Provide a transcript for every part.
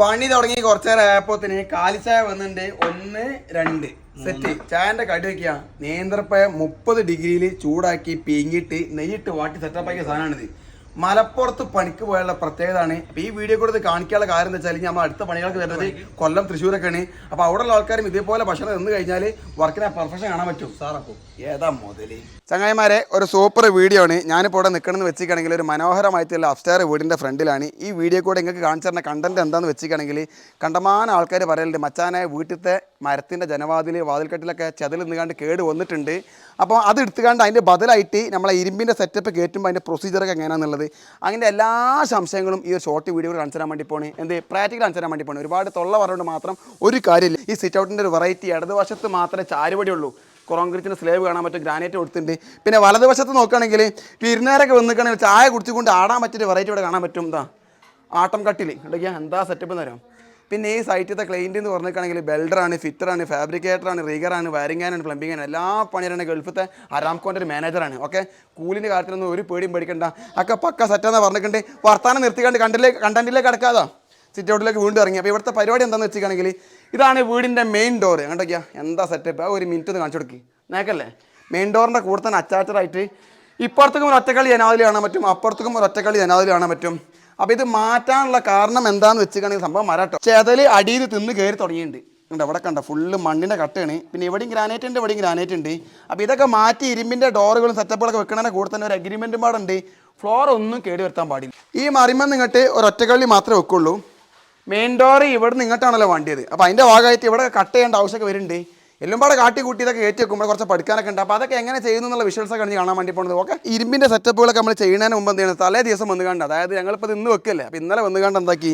പണി തുടങ്ങി കുറച്ചേരം ആയപ്പോത്തിന് കാലിച്ചായ വന്നിട്ടുണ്ട് ഒന്ന് രണ്ട്. സെറ്റ് ചായന്റെ കടി വെക്കുക നേന്ത്രപ്പയ മുപ്പത് ഡിഗ്രിയിൽ ചൂടാക്കി പീങ്ങിട്ട് നെയ്യിട്ട് വാട്ടി സെറ്റപ്പ് ആക്കിയ സാധനമാണിത് മലപ്പുറത്ത് പണിക്ക് പോയുള്ള പ്രത്യേകതയാണ്. അപ്പൊ ഈ വീഡിയോ കൂടെ കാണിക്കാനുള്ള കാര്യം എന്താ വെച്ചാൽ നമ്മൾ അടുത്ത പണികൾക്ക് വരുന്നത് കൊല്ലം തൃശ്ശൂരൊക്കെയാണ്. അപ്പൊ അവിടെയുള്ള ആൾക്കാരും ഇതേപോലെ ഭക്ഷണം നിന്ന് കഴിഞ്ഞാൽ വർക്കിനെ പെർഫെക്ഷൻ കാണാൻ പറ്റും. സാറപ്പോ ഏതാ ചങ്ങായിമാരെ ഒരു സൂപ്പർ വീഡിയോ ആണ്. ഞാനിപ്പോൾ ഇവിടെ നിൽക്കണമെന്ന് വെച്ചിരിക്കുകയാണെങ്കിൽ ഒരു മനോഹരമായിട്ടുള്ള അഫ്സ്റ്റാർ വീടിന്റെ ഫ്രണ്ടിലാണ്. ഈ വീഡിയോ കൂടെ നിങ്ങൾക്ക് കാണിച്ചു തരുന്ന കണ്ടന്റ് എന്താണെന്ന് വെച്ചിരിക്കുകയാണെങ്കിൽ കണ്ടമാനം ആൾക്കാർ പറയലുണ്ട് മച്ചാനെ വീട്ടിലത്തെ മരത്തിന്റെ ജനവാതിൽ വാതിൽക്കെട്ടിലൊക്കെ ചെതിൽ നിന്നുകാണ്ട് കേട് വന്നിട്ടുണ്ട്. അപ്പോൾ അത് എടുത്തുകാണ്ട് അതിന്റെ ബദലായിട്ട് നമ്മളെ ഇരുമ്പിന്റെ സെറ്റപ്പ് കയറ്റുമ്പോൾ അതിന്റെ പ്രൊസീജിയറൊക്കെ എങ്ങനെയാണെന്നുള്ളത് അങ്ങനെ എല്ലാ സംശയങ്ങളും ഈ ഒരു ഷോർട്ട് വീഡിയോ കാണിച്ചു തരാൻ വേണ്ടി പോണേ. എന്ത്? പ്രാക്ടിക്കൽ കാണിച്ചു തരാൻ വേണ്ടി പോണേ. ഒരുപാട് തൊള്ള പറഞ്ഞുകൊണ്ട് മാത്രം ഒരു കാര്യമില്ല. ഈ സിറ്റ് ഔട്ടിന്റെ ഒരു വെറൈറ്റി ഇടതുവശത്ത് മാത്രമേ ചാരുപടി ഉള്ളൂ കോൺക്രീറ്റിന്റെ സ്ലേവ് കാണാൻ പറ്റും ഗ്രാനൈറ്റ് കൊടുത്തിട്ടുണ്ട്. പിന്നെ വലതുവശത്ത് നോക്കുകയാണെങ്കിൽ വിരുന്നേരൊക്കെ വന്നിക്കുകയാണെങ്കിൽ ചായ കുടിച്ചുകൊണ്ട് ആടാൻ പറ്റിയ വെറൈറ്റി ഇവിടെ കാണാൻ പറ്റും. എന്താ ആട്ടം കട്ടിൽ ഉണ്ടെങ്കിൽ എന്താ സെറ്റപ്പ് എന്ന് പറയാം പിന്നെ ഈ സൈറ്റിലത്തെ ക്ലൈന്റ് എന്ന് പറഞ്ഞിട്ടാണെങ്കിൽ ബെൽഡറാണ് ഫിറ്ററാണ് ഫാബ്രിക്കേറ്ററാണ് റീഗറാണ് വയറിങ്ങാനാണ് പ്ലംബിങ്ങാണ് എല്ലാ പണിയാണ് ഗൾഫത്തെ അരാംകോന്റെ ഒരു മാനേജറാണ് ഓക്കെ കൂലിന്റെ കാര്യത്തിലൊന്നും ഒരു പേടിയും പേടിക്കണ്ട. ഒക്കെ പക്ക സെറ്റാന്ന് പറഞ്ഞിട്ടുണ്ട് വർത്താനം നിർത്തിക്കാണ്ട് കണ്ടിലേക്ക് കണ്ടന്റിലേക്ക് കിടക്കാതാ. സിറ്റ് ഔട്ടിലേക്ക് വീണ്ടും ഇറങ്ങി. അപ്പോൾ ഇവിടുത്തെ പരിപാടി എന്താണെന്ന് വെച്ചിട്ടുണ്ടെങ്കിൽ ഇതാണ് വീടിന്റെ മെയിൻ ഡോർ കണ്ടോക്കിയാ? എന്താ സെറ്റപ്പ് ഒരു മിനിറ്റ് ഒന്ന് കാണിച്ചു കൊടുക്കി. നേക്കല്ലേ മെയിൻ ഡോറിന്റെ കൂടെ തന്നെ അറ്റാച്ചഡായിട്ട് ഇപ്പുറത്തേക്കും ഒരു ഒറ്റക്കളി ജനാതിൽ കാണാൻ പറ്റും. അപ്പുറത്തേക്കും ഒരു ഒറ്റക്കളി ജനാതിൽ കാണാൻ പറ്റും. അപ്പോൾ ഇത് മാറ്റാനുള്ള കാരണം എന്താണെന്ന് വെച്ചിട്ടാണെങ്കിൽ സംഭവം മരാട്ടോ. ചെതൽ അടിയിൽ തിന്ന് കയറി തുടങ്ങിയിട്ടുണ്ട്. ഉണ്ട് അവിടെ കണ്ട? ഫുള്ള് മണ്ണിന്റെ കട്ടയാണ്. പിന്നെ എവിടെയും ഗ്രാനൈറ്റ് ഉണ്ട് എവിടെയും ഗ്രാനൈറ്റ് ഉണ്ട്. അപ്പോൾ ഇതൊക്കെ മാറ്റി ഇരുമ്പിന്റെ ഡോറുകളും സെറ്റപ്പുകളൊക്കെ വെക്കണേ കൂടെ തന്നെ ഒരു അഗ്രിമെന്റും പാടുണ്ട്. ഫ്ലോർ ഒന്നും കേടി വരുത്താൻ പാടില്ല. ഈ മറിമെന്ന് ഇങ്ങോട്ട് ഒരു ഒറ്റക്കള്ളി മാത്രമേ വെക്കുള്ളൂ. മെയിൻ ഡോർ ഇവിടെ നിന്ന് ഇങ്ങോട്ടാണല്ലോ വണ്ടിയത്. അപ്പോൾ അതിന്റെ ഭാഗമായിട്ട് ഇവിടെ കട്ട് ചെയ്യേണ്ട ആവശ്യമൊക്കെ വരുന്നുണ്ട്. എല്ലാം പാടെ കാട്ടി കൂട്ടി ഇതൊക്കെ കയറ്റി വെക്കുമ്പോൾ കുറച്ച് പഠിക്കാനൊക്കെ ഉണ്ട്. അപ്പോൾ അതൊക്കെ എങ്ങനെ ചെയ്യുന്നു എന്നുള്ള വിഷ്വൽസ് ഒക്കെ കാണാൻ വേണ്ടി പോകുന്നത് ഓക്കെ ഇരുമ്പിന്റെ സെറ്റപ്പുകളൊക്കെ നമ്മൾ ചെയ്യുന്നതിന് മുമ്പ് എന്ത് ചെയ്യണം തലേ ദിവസം വന്ന് കണ്ട്. അതായത് ഞങ്ങളിപ്പോൾ ഇന്ന് വെക്കല്ലേ. അപ്പോൾ ഇന്നലെ വന്ന് കണ്ട് എന്താക്കി?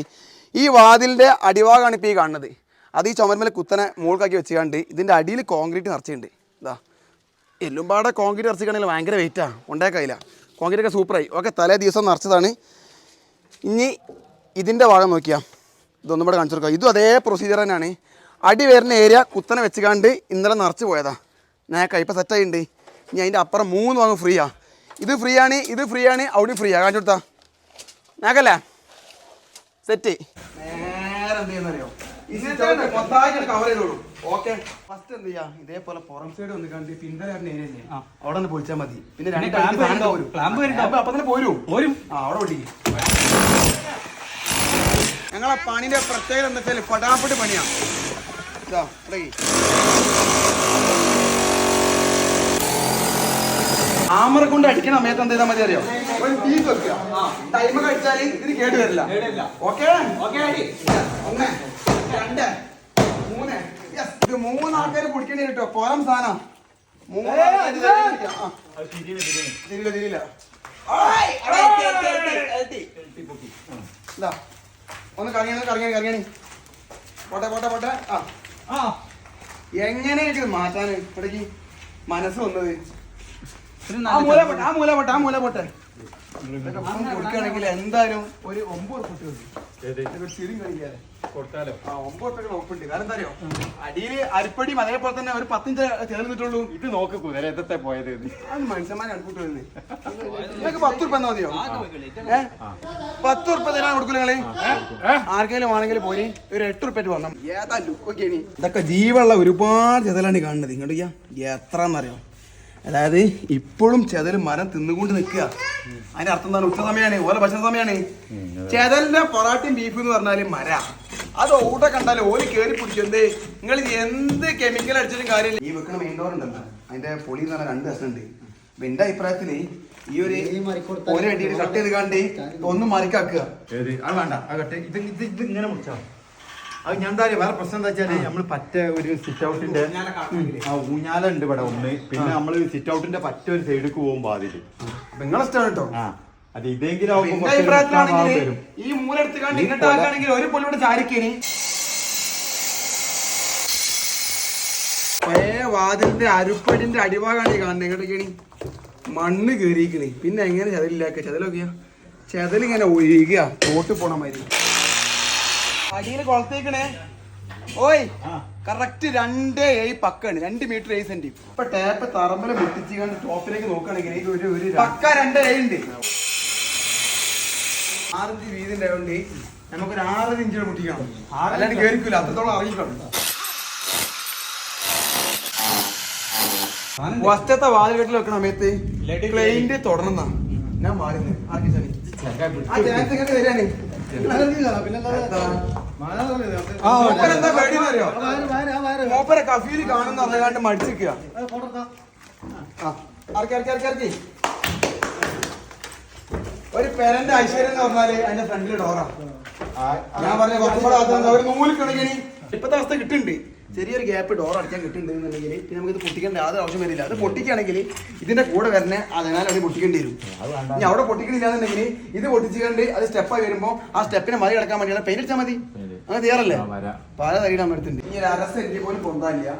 ഈ വാതിലിന്റെ അടിവാഗമാണ് ഇപ്പോൾ ഈ കാണുന്നത്. അത് ഈ ചുമരുമേൽ കുത്തനെ മുകൾക്കാക്കി വെച്ചുകൊണ്ട് ഇതിന്റെ അടിയിൽ കോൺക്രീറ്റ് നിറച്ചിട്ടുണ്ട്. ഇതാ എല്ലുംപാടെ കോൺക്രീറ്റ് നിറച്ചിക്കണമെങ്കിൽ ഭയങ്കര വെയിറ്റാണ് ഉണ്ടാക്കില്ല കോൺക്രീറ്റ് ഒക്കെ സൂപ്പറായി ഓക്കെ തലേ ദിവസം നിറച്ചതാണ്. ഇനി ഇതിന്റെ ഭാഗം നോക്കിയാൽ ഇതൊന്നും കൂടെ കാണിച്ചു കൊടുക്കുക ഇതും അതേ പ്രൊസീജിയർ തന്നെയാണ്. അടി വരുന്ന ഏരിയ കുത്തനെ വെച്ചുകാണ്ട് ഇന്നലെ നിറച്ച് പോയതാ. നേക്ക ഇപ്പം സെറ്റായിട്ടുണ്ട് ഇനി അതിന്റെ അപ്പുറം മൂന്ന് വാങ്ങും ഫ്രീയാ ഇത് ഫ്രീ ആണ് ഇത് ഫ്രീ ആണ് അവിടെ ഫ്രീ ആ. കാണിച്ചു കൊടുത്താ. നേക്കല്ലേ? സെറ്റ് നേരെ എന്ത് ചെയ്യുന്നറിയോ? ഫസ്റ്റ് എന്ത് ചെയ്യാ? ഇതേപോലെ പുറം സൈഡ് ഒന്ന് കണ്ട് പിന്തല ഏരിയ അവിടെ ഒന്ന് പൊളിച്ചാൽ മതി. പിന്നെ രണ്ട് clamp അപ്പൊ- അപ്പൊ തന്നെ പോരും. പോരും. ആ അവിടെ ഒട്ടിക്ക് ഞങ്ങളെ പണിന്റെ പ്രത്യേകത എന്താ വെച്ചാൽ പടാപ്പടി പണിയാണ് ഇതാ ആമറ കൊണ്ട് അടിക്കണ സമയത്ത് എന്ത് ചെയ്താൽ മതി അറിയോ പീസ് വെക്കുക ടൈമ കഴിച്ചാൽ ഇതിന് കേട് വരില്ല. ഓക്കെ? ഒന്ന് രണ്ട് മൂന്ന്. ഇത് കേട്ടോ. പോരം സാധനം. മൂന്ന്. തിരിയില്ല തിരിയില്ല. ഒന്ന് കറങ്ങിയാണ് കറങ്ങിയാണ് കറങ്ങിയാണ് പോട്ടെ പോട്ടെ പോട്ടെ. ആ. ആ. എങ്ങനെയൊക്കെ ഇത് മാറ്റാൻ ഇപ്പോഴേക്ക് മനസ്സ് വന്നത്? ആ മൂല പോട്ടെ ആ മൂല പോട്ടെ ആ മൂല പോട്ടെ. ഇതൊക്കെ ഇപ്പം കൊടുക്കുകയാണെങ്കിൽ എന്തായാലും ഒരു ഒമ്പത് കുട്ടി മതി കളിക്കാതെ കൊടുത്താലോ? ആ ഒമ്പത് റുപ്യ ഒപ്പുണ്ട് കാരണം എന്താ അറിയോ അടിയിൽ അരിപ്പടിയും അതേപോലെ തന്നെ ഒരു പത്തിഞ്ച് ചേർന്നിട്ടുള്ളൂ. ഇത് നോക്ക് കുതിരത്തെ പോയത് അത് മനുഷ്യന്മാരെ അടുപ്പിട്ട് വരുന്നത് നിങ്ങൾക്ക് പത്ത് റുപ്യ എന്നാ മതിയോ? ഏ? പത്ത് റുപ്യ തരാൻ കൊടുക്കില്ല നിങ്ങൾ? ആർക്കെങ്കിലും ആണെങ്കിലും പോയി ഒരു എട്ട് റുപ്യ വന്നു ഏതാ ലുക്കൊക്കെ ഇതൊക്കെ ജീവുള്ള ഒരുപാട് ചെതലാണ് കാണുന്നത് ഇങ്ങോട്ട് എത്ര എന്നറിയോ? അതായത് ഇപ്പോഴും ചെതൽ മരം തിന്നുകൊണ്ട് നിൽക്കുക. അതിന്റെ അർത്ഥം എന്താണ്? ഉച്ച സമയമാണ് ഓല ഭക്ഷണ സമയമാണ് ചെതലിന്റെ പൊറാട്ടയും ബീഫ് എന്ന് പറഞ്ഞാൽ മര. അത് ഊട്ട കണ്ടാൽ ഓൽ കേറി പിടിച്ചു എന്ത്? നിങ്ങൾ എന്ത് കെമിക്കൽ അടിച്ചാലും കാര്യമില്ല. ഈ വെക്കണ മെയിൻ ഡോർ ഉണ്ടല്ലോ. അതിന്റെ പൊളി എന്ന് പറഞ്ഞാൽ രണ്ട് ദിവസം ഉണ്ട് അപ്പൊ എന്റെ അഭിപ്രായത്തിൽ ഈ ഒരു ഒരു അടിയിൽ കട്ട് ചെയ്ത് കണ്ട് ഒന്നും മറിക്കാക്കുക. ഏത്? അത് വേണ്ട. ആ കട്ടെ ഇത് ഇത് ഇത് ഇങ്ങനെ മുറിച്ചാ അത് ഞാൻ എന്താ വേറെ പ്രശ്നം എന്താ വെച്ചാൽ നമ്മൾ പറ്റ ഒരു സിറ്റ് ഔട്ടിന്റെ ആ ഊഞ്ഞാല ഉണ്ട് ഇവിടെ ഒന്ന്. പിന്നെ നമ്മൾ സിറ്റ് ഔട്ടിന്റെ പറ്റ ഒരു സൈഡിലേക്ക് പോകും അതിൽ അപ്പൊ നിങ്ങളെ ഇഷ്ടമാണ് കേട്ടോ ആ. അത് ഇതെങ്കിലും ആവുമ്പോ കുറച്ച് വരും. ഈ മൂല എടുത്ത് കണ്ട് ഇങ്ങോട്ട് ആക്കാണെങ്കിൽ ഒരു പൊലിവിടെ ചാരിക്കേനി. പഴയ വാതിലിന്റെ അരുപ്പടിന്റെ അടിഭാഗമാണ് ഈ കാണുന്നത്. ഇങ്ങോട്ടേക്കാണ് മണ്ണ് കയറിയിരിക്കണേ പിന്നെ എങ്ങനെ ചതലില്ലാക്ക? ചതലൊക്കെയാ ചതലിങ്ങനെ ഒഴുകുക തോട്ട് പോണ മാതിരി. അടിയിൽ കൊളത്തേക്കണേ ഓയ് ആ. കറക്റ്റ് രണ്ട് ഏഴ് പക്കാണ് രണ്ട് മീറ്റർ ഏഴ് സെന്റി ഇപ്പൊ ടേപ്പ് തറമ്പല മുട്ടിച്ച് കണ്ട് ടോപ്പിലേക്ക് നോക്കുകയാണെങ്കിൽ പക്ക രണ്ട് ഏഴ് ഉണ്ട്. ആറിഞ്ച് വീതി ഉണ്ടായതുകൊണ്ട് നമുക്കൊരു ആറര ഇഞ്ച് മുട്ടിക്കണം. അല്ലാണ്ട് കേൾക്കില്ല അത്രത്തോളം അറിയിക്കണം. വസ്തത്തെ വാതിൽ കെട്ടിൽ വെക്കണ സമയത്ത് ക്ലൈന്റ് തുടർന്നാ ഞാൻ മാറി ആർക്കി ശനി ആ ചാൻസ് ഇങ്ങനെ അറിയോ? മൂപ്പരെ കഫീൽ കാണുന്ന അറിയാണ്ട് മടിച്ചിരിക്കുക ആ, ഇറക്കി, ഇറക്കി, ഇറക്കി, ഇറക്കി. ഒരു പെരന്റെ ഐശ്വര്യം എന്ന് പറഞ്ഞാൽ അതിന്റെ ഫ്രണ്ടിൽ ഡോറാ. ഞാൻ പറഞ്ഞ കുറച്ചും കൂടെ ഒരു നൂൽ കണക്കിന് ഇപ്പത്തെ അവസ്ഥ കിട്ടുന്നുണ്ട് ചെറിയൊരു ഗ്യാപ്പ് ഡോർ അടിക്കാൻ കിട്ടുന്നുണ്ടെന്നുണ്ടെങ്കിൽ പിന്നെ നമുക്ക് ഇത് പൊട്ടിക്കേണ്ട യാതൊരു ആവശ്യം വരില്ല. അത് പൊട്ടിക്കുകയാണെങ്കിൽ ഇതിന്റെ കൂടെ വരുന്ന അതിനാൽ അത് പൊട്ടിക്കേണ്ടി വരും. ഇനി അവിടെ പൊട്ടിക്കണില്ലാന്നുണ്ടെങ്കിൽ ഇത് പൊട്ടിച്ചുകൊണ്ട് അത് സ്റ്റെപ്പായി വരുമ്പോൾ ആ സ്റ്റെപ്പിനെ മറി കിടക്കാൻ വേണ്ടിയാണ് പെയിന്റ് അടിച്ചാൽ മതി. അങ്ങനെ തീയറല്ലേ പല തൈയുടെ എടുത്തിട്ടുണ്ട് ഈ ഒരു അര എനിക്ക് പോലും പൊന്താനില്ല.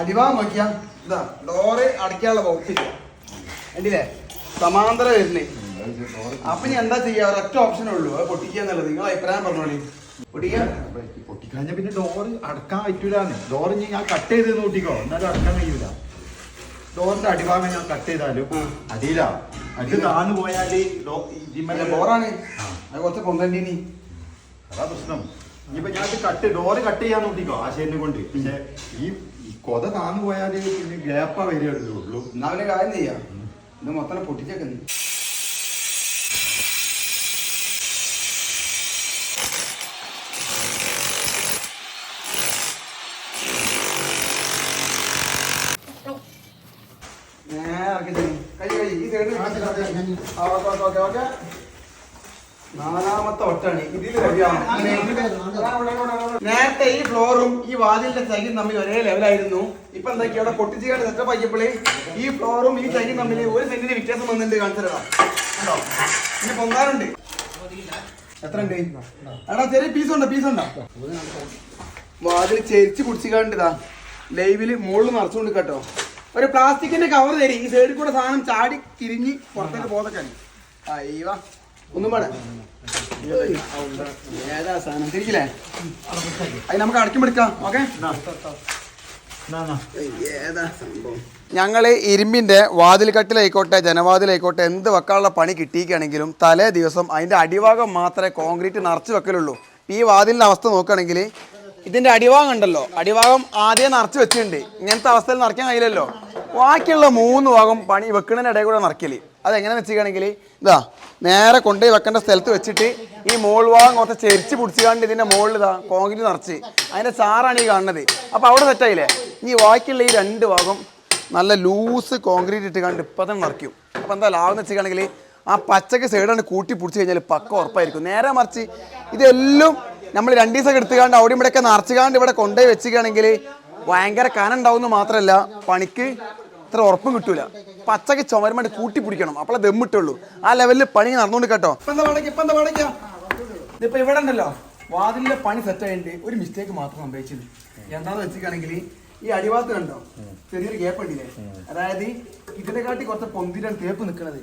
അടിവാൻ നോക്കിയാ ഇതാ ഡോറ് അടയ്ക്കാനുള്ള ബോക്സ് ഇല്ല. കണ്ടില്ലേ? സമാന്തരം വരുന്നേ. അപ്പൊ ഞാൻ എന്താ ചെയ്യാ? ഒരൊറ്റ ഓപ്ഷനേ ഉള്ളൂ. അത് പൊട്ടിക്കുക എന്നുള്ളത്. നിങ്ങൾ അഭിപ്രായം പറഞ്ഞോളി. പൊട്ടിക്കഴിഞ്ഞ പിന്നെ ഡോറ് അടക്കാൻ പറ്റൂലാന്ന്. ഡോറ് ഞാൻ കട്ട് ചെയ്ത് നോട്ടിക്കോ എന്നാലും അടക്കാൻ കഴിയൂല. ഡോറിന്റെ അടിഭാഗം ഞാൻ കട്ട് ചെയ്താലും. അടിയില. അടി താന്നു പോയാൽ ഡോറാണ് അത് കുറച്ച് പൊന്തണ്ടിനി അതാ പ്രശ്നം. ഇനിയിപ്പോ ഞാൻ കട്ട് ഡോറ് കട്ട് ചെയ്യാൻ നോട്ടിക്കോ ആ ഷെഡിനെ കൊണ്ട്. പിന്നെ ഈ കൊത താന്നു പോയാൽ പിന്നെ ഗ്യാപ്പാ വരികയുള്ളൂ. എന്നാ അവന് കാര്യം ചെയ്യാം. ഇത് മൊത്തം പൊട്ടിച്ചേക്കുന്നു നേരെ ഇറക്കി തരും. കൈ, കൈ, ഈ ഓക്കേ, ഓക്കേ, ഓക്കേ. നാലാമത്തെ ഒട്ടാണ്. ഇതിൽ നേരത്തെ ഈ ഫ്ലോറും ഈ വാതിലിന്റെ ചകിയും തമ്മിൽ ഒരേ ലെവലായിരുന്നു. ഇപ്പൊ എന്താക്കി അവിടെ പൊട്ടിച്ചുകാട് സെറ്റപ്പ് ആക്കിയപ്പോഴേ ഈ ഫ്ലോറും ഈ ചകിയും തമ്മിൽ ഒരു സെന്റിന് വ്യത്യാസം വന്നിട്ടുണ്ട് കാണിച്ചതാ കണ്ടോ? ഇനി പൊന്താറുണ്ട് എത്ര ഉണ്ട് എടാ ചെറിയ പീസ് ഉണ്ടോ? പീസ് ഉണ്ടോ? വാതിൽ ചെരിച്ച് കുടിച്ചിക്കാണ്ടിതാ ലൈവിൽ മുകളിൽ നിറച്ചുകൊണ്ട് കേട്ടോ. ഒരു പ്ലാസ്റ്റിക്കിന്റെ കവർ തരി. ഈ സൈഡിൽ കൂടെ സാധനം ചാടി തിരിഞ്ഞ് പുറത്തേക്ക് പോതൊക്കെ അയ്യവാ ഒന്നും പാടെ ഏതാ സാധനം? തിരിക്കില്ലേ അത് നമുക്ക് അടക്കിമെടുക്കാം ഓക്കെ? എന്നാ, എന്നാ. ഏതാ സംഭവം? ഞങ്ങൾ ഇരുമ്പിന്റെ വാതിൽക്കട്ടിലായിക്കോട്ടെ ജനവാതിലായിക്കോട്ടെ എന്ത് വെക്കാനുള്ള പണി കിട്ടിയിരിക്കുകയാണെങ്കിലും തലേ ദിവസം അതിന്റെ അടിഭാഗം മാത്രമേ കോൺക്രീറ്റ് നിറച്ച് വെക്കലുള്ളൂ. ഈ വാതിലിന്റെ അവസ്ഥ നോക്കുകയാണെങ്കിൽ ഇതിന്റെ അടിഭാഗം ഉണ്ടല്ലോ അടിഭാഗം ആദ്യം നിറച്ച് വെച്ചിട്ടുണ്ട്. ഇങ്ങനത്തെ അവസ്ഥയിൽ നിറയ്ക്കാൻ കഴിയില്ലല്ലോ. ബാക്കിയുള്ള മൂന്ന് ഭാഗം പണി വെക്കുന്നതിന്റെ ഇടയിൽ കൂടെ നിറയ്ക്കൽ. അതെങ്ങനെയാണെന്ന് വെച്ചിരിക്കുകയാണെങ്കിൽ ഇതാ നേരെ കൊണ്ടുപോയി വെക്കേണ്ട സ്ഥലത്ത് വെച്ചിട്ട് ഈ മോൾ ഭാഗം കുറച്ച് ചെരിച്ച് പിടിച്ചുകൊണ്ട് ഇതിന്റെ മുകളിൽ ഇതാ കോൺക്രീറ്റ് നിറച്ച്. അതിന്റെ ചാറാണ് ഈ കാണുന്നത്. അപ്പൊ അവിടെ സെറ്റായില്ലേ ഈ ബാക്കിയുള്ള ഈ രണ്ട് ഭാഗം നല്ല ലൂസ് കോൺക്രീറ്റ് ഇട്ട് കണ്ട് ഇപ്പം തന്നെ നിറയ്ക്കും. അപ്പോൾ എന്താ ലാഭം എന്ന് വെച്ചിട്ടുണ്ടെങ്കിൽ ആ പച്ചക്ക് സൈഡാണ് കൂട്ടി പിടിച്ച് കഴിഞ്ഞാൽ പക്ക ഉറപ്പായിരിക്കും. നേരെ മറിച്ച് ഇതെല്ലാം നമ്മൾ രണ്ട് ദിവസം എടുത്തുകാണ്ട് അവിടെ ഇവിടെയൊക്കെ നിറച്ചുകാണ്ട് ഇവിടെ കൊണ്ടുപോയി വെച്ചിക്കുകയാണെങ്കിൽ ഭയങ്കര കനം ഉണ്ടാവുമെന്ന് മാത്രമല്ല പണിക്ക് ഇത്ര ഉറപ്പും കിട്ടൂല. പച്ചക്ക് ചുമരുമായിട്ട് കൂട്ടി പിടിക്കണം. അപ്പോഴേ ദമ്മിട്ടുള്ളൂ ആ ലെവലിൽ പണി നടന്നുകൊണ്ട് കേട്ടോ. ഇപ്പൊ ഇവിടെ ഉണ്ടല്ലോ. വാതിലിന്റെ പണി സെറ്റ് ആയിട്ട് ഒരു മിസ്റ്റേക്ക് മാത്രം സംഭവിച്ചത്. എന്താന്ന് വെച്ചിട്ടാണെങ്കിൽ ഈ അടിഭാഗത്ത് കണ്ടോ? ചെറിയൊരു ഗ്യാപ്പ് ഉണ്ടല്ലേ? അതായത് ഇതിനെ കാട്ടി കുറച്ച് പൊന്തിരാണ് തേപ്പ് നിൽക്കുന്നത്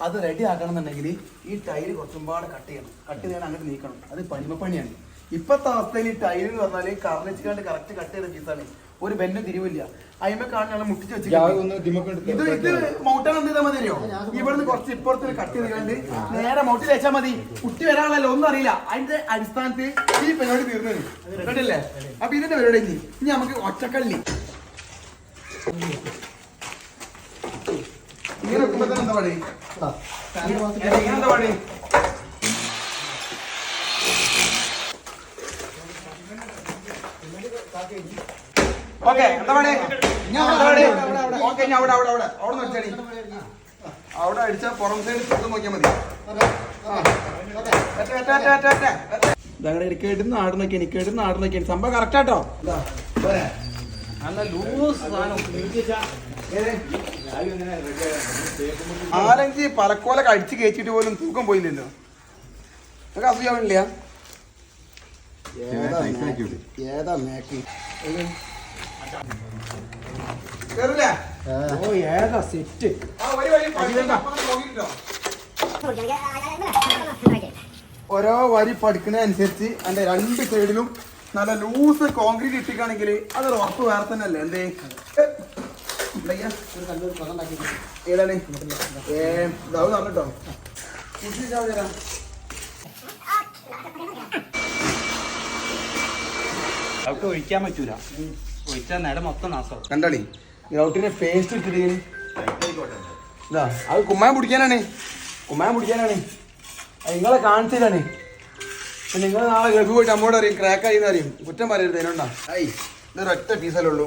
അത് റെഡി ആക്കണം എന്നുണ്ടെങ്കിൽ ഈ ടൈൽ കുറച്ചുംപാട് കട്ട് ചെയ്യണം. കട്ട് ചെയ്യാൻ അങ്ങോട്ട് നീക്കണം. അത് പണിമപ്പണിയാണ് ഇപ്പത്തെ അവസ്ഥയിൽ ഈ ടൈൽ എന്ന് പറഞ്ഞാൽ കറണിച്ചുകൊണ്ട് കറക്റ്റ് കട്ട് ചെയ്ത പീസാണ് ഒരു ബെന്നും തിരിവില്ല അയിമ കാണാൻ മുട്ടിച്ച് വെച്ചിട്ട് ഇത് ഇത് മൗട്ടാൻ എന്ത് ചെയ്താൽ മതി അറിയോ ഇവിടുന്ന് കുറച്ച് ഇപ്പുറത്ത് കട്ട് ചെയ്തുകൊണ്ട് നേരെ മൗട്ടിൽ വെച്ചാൽ മതി. കുട്ടി വരാനുള്ളല്ലോ ഒന്നും അറിയില്ല. അതിന്റെ അടിസ്ഥാനത്തിൽ ഈ പരിപാടി തീർന്നത് കേട്ടില്ലേ? അപ്പൊ ഇതിന്റെ പരിപാടി ഇനി. നമുക്ക് ഒറ്റക്കള്ളി ഇങ്ങനെ വെക്കുമ്പോ തന്നെ എന്താ പണി? ഇങ്ങനെ എന്താ പണി? ഓക്കെ എന്താ പണി? ഓക്കെ ഞാൻ അവിടെ അവിടെ അവിടെ. അവിടെ നിർത്തണി അവിടെ അടിച്ചാൽ പുറം സൈഡ് ശബ്ദം നോക്കിയാൽ മതി. ഇതങ്ങനെ കേടുന്ന ആട് നോക്കി എനിക്ക് കേടുന്ന ആട് നോക്കി സംഭവം കറക്റ്റ് ആട്ടോ. നല്ല ലൂസ് സാധനം. നാലഞ്ച് പലക്കോല കടിച്ച് കേച്ചിട്ട് പോലും തൂക്കം പോയില്ലല്ലോ. നിങ്ങൾക്ക് ഏതാ മേക്ക്? കേറില്ലേ? ഓ ഏതാ സെറ്റ്? ഓരോ വരി പഠിക്കുന്ന അനുസരിച്ച് അതിന്റെ രണ്ട് സൈഡിലും നല്ല ലൂസ് കോൺക്രീറ്റ് ഇട്ടിക്കാണെങ്കിൽ അതൊരു ഉറപ്പ് വേറെ തന്നെ അല്ലേ എന്തേ? ഏതാണ്? ഏ ഇതാവും കേട്ടോ കുട്ടിച്ചാവ് തരാം ഔട്ട് ഒഴിക്കാൻ പറ്റൂല. ഒഴിച്ചാൽ നേരെ മൊത്തം നാസാവും. കണ്ടാളി ഗ്രൗട്ടിന്റെ പേസ്റ്റ് ഇട്ടിട്ട് ഇതാ അത് കുമ്മാൻ പിടിക്കാനാണ്. കുമ്മാൻ പിടിക്കാനാണ്. നിങ്ങളെ കാണിച്ചില്ലാണേ നിങ്ങൾ നാളെ ഗൾഫ് പോയിട്ട് അമ്മോട് അറിയും ക്രാക്ക് ആയി അറിയും കുറ്റം പറയരുത് അതിനുണ്ടാ. ഐ ഇതൊരൊറ്റ പീസല്ലേ ഉള്ളൂ.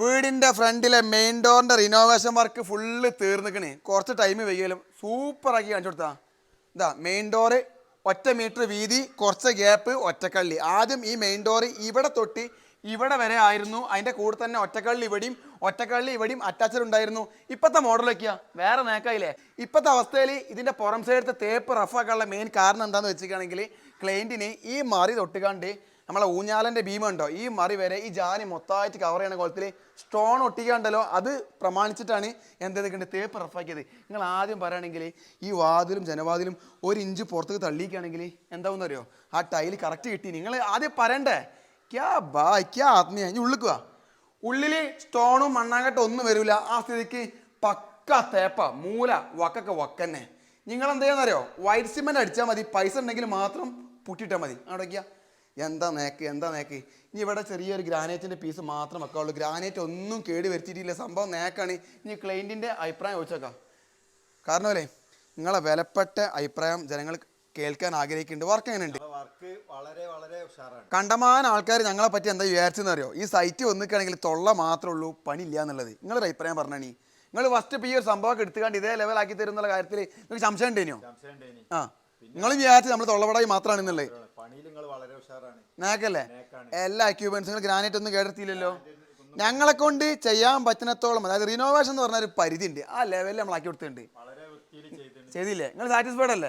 വീടിന്റെ ഫ്രണ്ടിലെ മെയിൻ ഡോറിന്റെ റിനോവേഷൻ വർക്ക് ഫുള്ള് തീർന്നിക്കണേ. കുറച്ച് ടൈം വൈകിയാലും സൂപ്പർ ആക്കി കാണിച്ചു കൊടുത്താ. ഇതാ മെയിൻ ഡോറ് ഒറ്റ മീറ്റർ വീതി കുറച്ച് ഗ്യാപ്പ് ഒറ്റക്കള്ളി. ആദ്യം ഈ മെയിൻ ഡോറ് ഇവിടെ തൊട്ട് ഇവിടെ വരെ ആയിരുന്നു. അതിന്റെ കൂടെ തന്നെ ഒറ്റക്കള്ളി ഇവിടെയും ഒറ്റക്കള്ളി ഇവിടെയും അറ്റാച്ചഡ് ഉണ്ടായിരുന്നു. ഇപ്പോഴത്തെ മോഡലൊക്കെയാ വേറെ നേക്കായില്ലേ ഇപ്പോഴത്തെ അവസ്ഥയിൽ ഇതിന്റെ പുറം സൈഡത്തെ തേപ്പ് റഫാക്കാനുള്ള മെയിൻ കാരണം എന്താണെന്ന് വെച്ചിട്ടാണെങ്കിൽ ക്ലയന്റിന് ഈ മാറി തൊട്ടുകാണ്ട് നമ്മളെ ഊഞ്ഞാലന്റെ ഭീമുണ്ടോ ഈ മറി വരെ ഈ ജാനി മൊത്തമായിട്ട് കവർ ചെയ്യണ കോലത്തിൽ സ്റ്റോൺ ഒട്ടിക്കാണ്ടല്ലോ അത് പ്രമാണിച്ചിട്ടാണ് എന്തെടുക്കേണ്ട തേപ്പ് റഫാക്കിയത് നിങ്ങൾ ആദ്യം പറയുകയാണെങ്കിൽ ഈ വാതിലും ജനവാതിലും ഒരു ഇഞ്ച് പുറത്തേക്ക് തള്ളിക്കുകയാണെങ്കിൽ എന്താവുന്ന അറിയോ? ആ ടൈൽ കറക്റ്റ് കിട്ടി. നിങ്ങൾ ആദ്യം പറയണ്ടേ? ക്യാ ബാ ക്യാ ആത്മീയ? ഇനി ഉള്ളിക്കുക ഉള്ളിൽ സ്റ്റോണും മണ്ണാങ്കട്ട ഒന്നും വരില്ല ആ സ്ഥിതിക്ക് പക്ക തേപ്പ മൂല വക്കൊക്കെ വക്കന്നെ. നിങ്ങൾ എന്താണെന്നറിയോ വൈറ്റ് സിമെന്റ് അടിച്ചാൽ മതി. പൈസ ഉണ്ടെങ്കിൽ മാത്രം പുട്ടിട്ടാൽ മതി. അവിടെ എന്താ നേക്ക് എന്താ നേക്ക് ഇനി ഇവിടെ ചെറിയൊരു ഗ്രാനൈറ്റിന്റെ പീസ് മാത്രം വെക്കാവുള്ളൂ ഗ്രാനൈറ്റ് ഒന്നും കേടി വരുത്തിയിട്ടില്ല. സംഭവം നേക്കാണ് ഇനി ക്ലൈന്റിന്റെ അഭിപ്രായം ചോദിച്ചേക്കാം. കാരണം അല്ലേ നിങ്ങളെ വിലപ്പെട്ട അഭിപ്രായം ജനങ്ങൾ കേൾക്കാൻ ആഗ്രഹിക്കുന്നുണ്ട്. വർക്ക് എങ്ങനെയുണ്ട്? വർക്ക് വളരെ വളരെ ഉഷാറാണ്. കണ്ടമാന ആൾക്കാർ ഞങ്ങളെ പറ്റി എന്താ വിചാരിച്ചെന്ന് അറിയോ? ഈ സൈറ്റ് വന്നിക്കുകയാണെങ്കിൽ തൊള്ള മാത്രമേ ഉള്ളൂ പണി ഇല്ല എന്നുള്ളത്. നിങ്ങളൊരു അഭിപ്രായം പറഞ്ഞാണി. നിങ്ങൾ ഫസ്റ്റ് ഇപ്പോൾ ഈ ഒരു സംഭവം എടുത്തുകൊണ്ട് ഇതേ ലെവലാക്കി തരുന്നുള്ള കാര്യത്തിൽ നിങ്ങൾക്ക് സംശയം ഉണ്ടേനോ ആ. നിങ്ങൾ വിചാരിച്ച് നമ്മൾ തൊള്ളവടായി മാത്രമാണ് എന്നുള്ളത് നേക്കല്ലേ എല്ലാ നിങ്ങൾ ഗ്രാനൈറ്റ് ഒന്നും കേടത്തിയില്ലല്ലോ. ഞങ്ങളെ കൊണ്ട് ചെയ്യാൻ പറ്റുന്നത്തോളം അതായത് റിനോവേഷൻ എന്ന് പറഞ്ഞ ഒരു പരിധി ഉണ്ട് ആ ലെവലിൽ നമ്മൾ ആക്കി കൊടുത്തിട്ടുണ്ട്. ചെയ്തില്ലേ? നിങ്ങൾ സാറ്റിസ്ഫൈഡ് അല്ലേ?